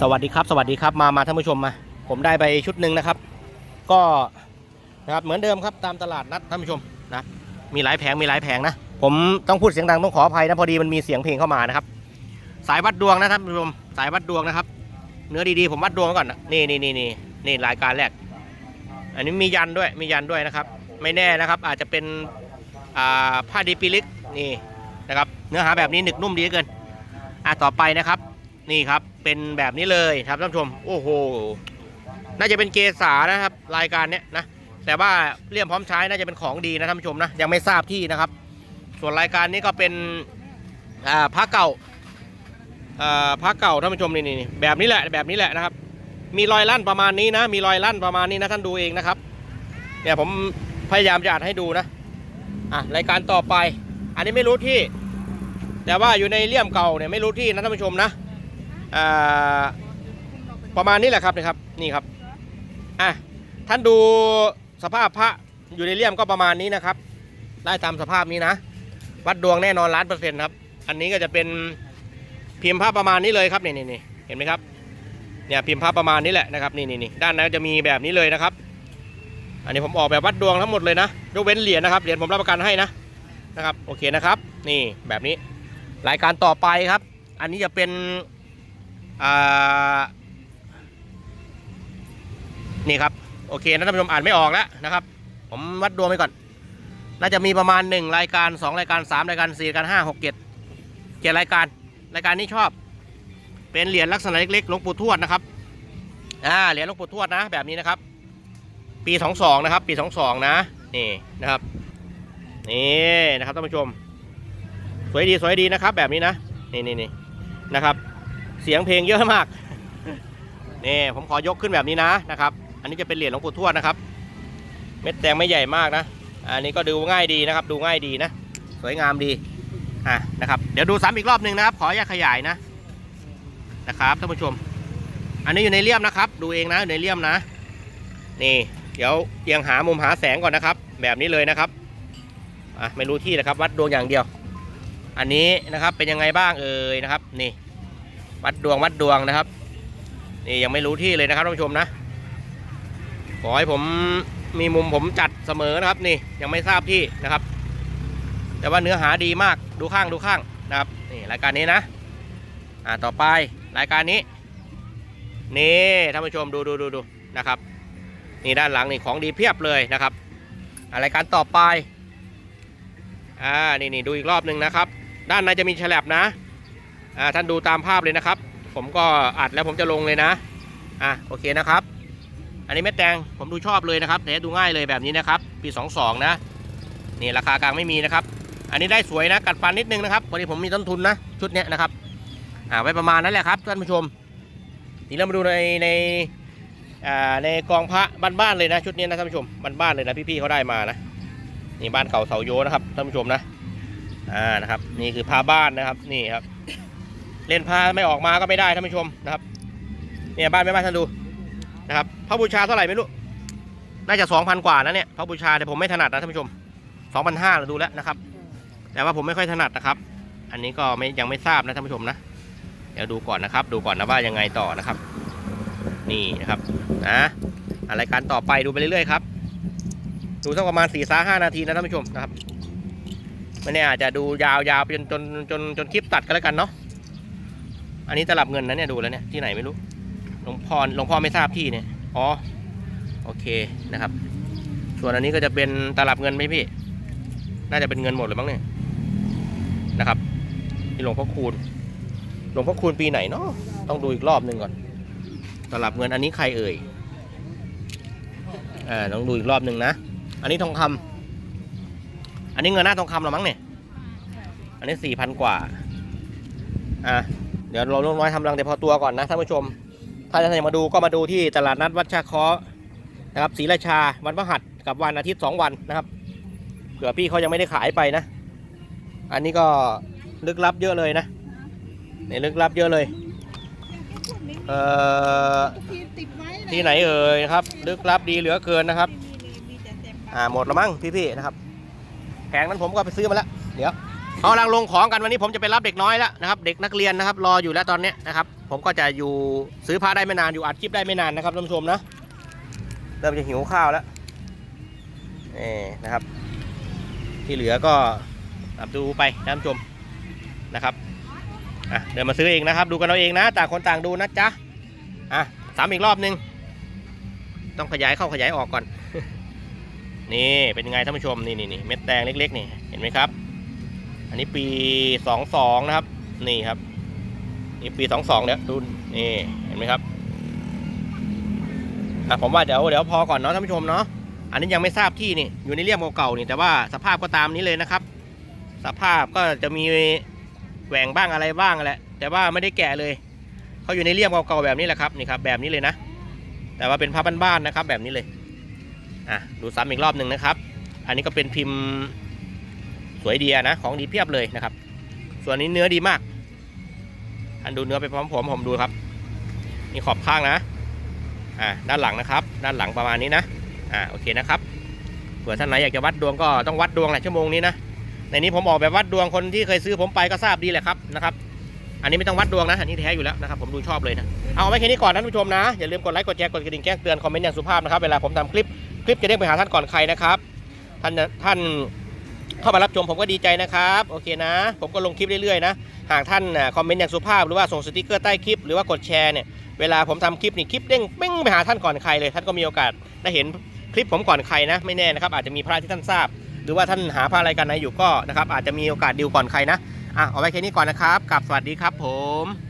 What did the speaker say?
สวัสดีครับ สวัสดีครับ มามาท่านผู้ชมมา ผมได้ไปชุดหนึ่งนะครับ ก็นะครับเหมือนเดิมครับตามตลาดนัดท่านผู้ชมนะมีหลายแผงมีหลายแผงนะ ผมต้องพูดเสียงดังต้องขออภัยนะพอดีมันมีเสียงเพลงเข้ามานะครับ สายวัดดวงนะท่านผู้ชมสายวัดดวงนะครับ เนื้อดีๆผมวัดดวงก่อนนะนี่นี่นี่นี่นี่รายการแรก อันนี้มียันด้วยมียันด้วยนะครับ ไม่แน่นะครับ อาจจะเป็นผ้าดีปิลิกนี่นะครับ เนื้อหาแบบนี้หนึกนุ่มดีเกินอะต่อไปนะครับ นี่ครับ เป็นแบบนี้เลยครับท่านผู้ชม โอ้โห น่าจะเป็นเกษานะครับ รายการเนี้ยนะ แต่ว่าเลี่ยมพร้อมใช้น่าจะเป็นของดีนะท่านผู้ชมนะ ยังไม่ทราบที่นะครับ ส่วนรายการนี้ก็เป็นอ่าพระเก่าอ่าพระเก่าท่านผู้ชมนี่นี่แบบนี้แหละแบบนี้แหละนะครับ มีรอยลั่นประมาณนี้นะ มีรอยลั่นประมาณนี้นะท่านดูเองนะครับ เนี่ยผมพยายามจะอัดให้ดูนะ อะรายการต่อไป อันนี้ไม่รู้ที่ แต่ว่าอยู่ในเลี่ยมเก่าเนี่ยไม่รู้ที่นะท่านผู้ชมนะ ประมาณนี้แหละครับนะครับนี่ครับอะท่านดูสภาพพระอยู่ในเลี่ยมก็ประมาณนี้นะครับ ได้ตามสภาพนี้นะ วัดดวงแน่นอนล้านเปอร์เซ็นต์ครับ อันนี้ก็จะเป็นพิมพ์พระประมาณนี้เลยครับนี่นี่นี่เห็นไหมครับเนี่ยพิมพ์พระประมาณนี้แหละนะครับนี่นี่นี่ด้านนั้นจะมีแบบนี้เลยนะครับ อันนี้ผมออกแบบวัดดวงทั้งหมดเลยนะยกเว้นเหรียญนะครับเหรียญผมรับประกันให้นะนะครับโอเคนะครับ นี่แบบนี้รายการต่อไปครับ อันนี้จะเป็น นี่ครับ โอเคนะท่านผู้ชมอ่านไม่ออกแล้วนะครับ ผมวัดดวงไปก่อน น่าจะมีประมาณ 1 รายการ 2 รายการ 3 รายการ 4 รายการ 5 6 7 7รายการ รายการนี้ชอบ เป็นเหรียญลักษณะเล็กๆหลวงปู่ทวดนะครับอ่าเหรียญหลวงปู่ทวดนะ แบบนี้นะครับ ปี 22 นะครับ ปี 22 นะนี่นะครับนี่นะครับท่านผู้ชม สวยดีสวยดีนะครับ แบบนี้นะนี่นี่นี่นะครับ เสียงเพลงเยอะมากนี่ผมขอยกขึ้นแบบนี้นะนะครับ อันนี้จะเป็นเหรียญหลวงปู่ทวดนะครับ เม็ดแดงไม่ใหญ่มากนะ อันนี้ก็ดูง่ายดีนะครับ ดูง่ายดีนะ สวยงามดีอะนะครับเดี๋ยวดูซ้ำอีกรอบหนึ่งนะครับ ขออย่าขยายนะนะครับท่านผู้ชม อันนี้อยู่ในเลี่ยมนะครับ ดูเองนะอยู่ในเลี่ยมนะ นี่ เดี๋ยวเอียงหามุมหาแสงก่อนนะครับ แบบนี้เลยนะครับอะไม่รู้ที่นะครับ วัดดวงอย่างเดียว อันนี้นะครับเป็นยังไงบ้างเอ่ยนะครับ นี่ วัดดวงวัดดวงนะครับนี่ยังไม่รู้ที่เลยนะครับท่านผู้ชมนะขอให้ผมมีมุมผมจัดเสมอนะครับ นี่ยังไม่ทราบที่นะครับ แต่ว่าเนื้อหาดีมากดูข้างดูข้างนะครับนี่รายการนี้นะอ่าต่อไปรายการนี้ นี่ท่านผู้ชมดูดูดูดูนะครับ นี่ด้านหลังนี่ของดีเพียบเลยนะครับอ่ารายการต่อไปอ่านี่นี่ดูอีกรอบหนึ่งนะครับ ด้านในจะมีฉลับนะ ท่านดูตามภาพเลยนะครับ ผมก็อัดแล้วผมจะลงเลยนะอะโอเคนะครับ อันนี้เม็ดแดงผมดูชอบเลยนะครับแต่ดูง่ายเลยแบบนี้นะครับ ปี 22 นะนี่ราคากลางไม่มีนะครับ อันนี้ได้สวยนะกัดฟันนิดนึงนะครับพอดีผมมีต้นทุนนะชุดเนี้ยนะครับอ่าไว้ประมาณนั้นแหละครับท่านผู้ชมทีนี้เรามาดูในในอ่าในกองพระบ้านๆเลยนะ ชุดนี้นะท่านผู้ชมบ้านๆเลยนะพี่ๆเขาได้มานะนี่บ้านเก่าเสาโยนะครับท่านผู้ชมนะอ่านะครับ นี่คือพาบ้านนะครับนี่ครับ เลนพาไม่ออกมาก็ไม่ได้ท่านผู้ชมนะครับเนี่ยบ้านไม่บ้านท่านดูนะครับพระบูชาเท่าไหร่ไม่รู้น่าจะสองพันกว่านะเนี่ยพระบูชาแต่ผมไม่ถนัดนะท่านผู้ชมสองพันห้าเราดูแล้วนะครับ แต่ว่าผมไม่ค่อยถนัดนะครับ อันนี้ก็ไม่ยังไม่ทราบนะท่านผู้ชมนะเดี๋ยวดูก่อนนะครับ ดูก่อนนะว่ายังไงต่อนะครับ นี่นะครับนะอะรการต่อไปดูไปเรื่อยๆครับดูสักประมาณสี่สาห้านาทีนะท่านผู้ชมนะครับไม่แน่อาจจะดูยาวๆไปจนจนจนจนคลิปตัดกันแล้วกันเนาะ อันนี้ตลับเงินนะเนี่ยดูแล้วเนี่ยที่ไหนไม่รู้หลวงพ่อหลวงพ่อไม่ทราบที่เนี่ยอ๋อโอเคนะครับ ส่วนอันนี้ก็จะเป็นตลับเงินไหมพี่ น่าจะเป็นเงินหมดเลยมั้งเนี่ยนะครับที่หลวงพ่อคูณหลวงพ่อคูณปีไหนเนาะต้องดูอีกรอบหนึ่งก่อนตลับเงินอันนี้ใครเอ่ยอ่าต้องดูอีกรอบหนึ่งนะอันนี้ทองคำอันนี้เงินหน้าทองคำหรอมั้งเนี่ยอันนี้สี่พันกว่าอะ เดี๋ยวเราลงน้อยทำรังแต่พอตัวก่อนนะท่านผู้ชม ถ้าท่านอยากมาดูก็มาดูที่ตลาดนัดวัดชาคาะนะครับศรีราชาวันพฤหัสกับวันอาทิตย์สองวันนะครับเผื่อพี่เขายังไม่ได้ขายไปนะ อันนี้ก็ลึกลับเยอะเลยนะนี่ลึกลับเยอะเลยเอ่อที่ไหนเอ่ยครับ ลึกลับดีเหลือเกินนะครับ อ่าหมดแล้วมั้งพี่ๆนะครับแผงนั้นผมก็ไปซื้อมาแล้วเดี๋ยว เขากำลังลงของกันวันนี้ผมจะไปรับเด็กน้อยแล้วนะครับเด็กนักเรียนนะครับ รออยู่แล้วตอนนี้นะครับ ผมก็จะอยู่ซื้อพระได้ไม่นานอยู่อัดคลิปได้ไม่นานนะครับท่านผู้ชมนะเริ่มจะหิวข้าวแล้วเอนะครับ ที่เหลือก็ดูไปท่านผู้ชมนะครับอะเดินมาซื้อเองนะครับ ดูกันเอาเองนะ ต่างคนต่างดูนะจ๊ะอะสามอีกรอบนึง ต้องขยายเข้าขยายออกก่อน นี่เป็นยังไงท่านผู้ชมนี่นี่นี่เม็ดแดงเล็กๆนี่เห็นไหมครับ อันนี้ปีสองสองนะครับ นี่ครับ นี่ปีสองสองเนี่ยดูนี่เห็นไหมครับอะผมว่าเดี๋ยวเดี๋ยวพอก่อนเนาะท่านผู้ชมเนาะอันนี้ยังไม่ทราบที่นี่อยู่ในเรียมเก่าๆนี่แต่ว่าสภาพก็ตามนี้เลยนะครับ สภาพก็จะมีแหว่งบ้างอะไรบ้างแหละแต่ว่าไม่ได้แกะเลยเขาอยู่ในเรียมเก่าๆแบบนี้แหละครับนี่ครับแบบนี้เลยนะ แต่ว่าเป็นผ้าบ้านๆนะครับ แบบนี้เลยอะดูซ้ำอีกรอบหนึ่งนะครับ อันนี้ก็เป็นพิมพ์ สวยดีนะของดีเพียบเลยนะครับ ส่วนนี้เนื้อดีมากอันดูเนื้อไปพร้อมผมผมดูครับนี่ขอบข้างนะอ่าด้านหลังนะครับ ด้านหลังประมาณนี้นะอ่าโอเคนะครับเผื่อท่านไหนอยากจะวัดดวงก็ต้องวัดดวงแหละชั่วโมงนี้นะในนี้ผมออกแบบวัดดวงคนที่เคยซื้อผมไปก็ทราบดีแหละครับนะครับ อันนี้ไม่ต้องวัดดวงนะอันนี้แท้อยู่แล้วนะครับผมดูชอบเลยนะเอาไว้แค่นี้ก่อนท่านผู้ชมนะอย่าลืมกดไลค์กดแชร์กดกระดิ่งแจ้งเตือนคอมเมนต์อย่างสุภาพนะครับเวลาผมทำคลิปคลิปจะได้ไปหาท่านก่อนใครนะครับท่านท่าน เข้ามารับชมผมก็ดีใจนะครับโอเคนะ ผมก็ลงคลิปเรื่อยๆนะหากท่านน่ะคอมเมนต์อย่างสุภาพหรือว่าส่งสติกเกอร์ใต้คลิปหรือว่ากดแชร์เนี่ยเวลาผมทำคลิปนี่คลิปเด้งเป้งไปหาท่านก่อนใครเลยท่านก็มีโอกาสได้เห็นคลิปผมก่อนใครนะไม่แน่นะครับอาจจะมีพระที่ท่านทราบ หรือว่าท่านหาพระอะไรายกันไหนอยู่ก็นะครับอาจจะมีโอกาสดิวก่อนใครนะอะเอาไว้แค่นี้ก่อนนะครับกลับสวัสดีครับผม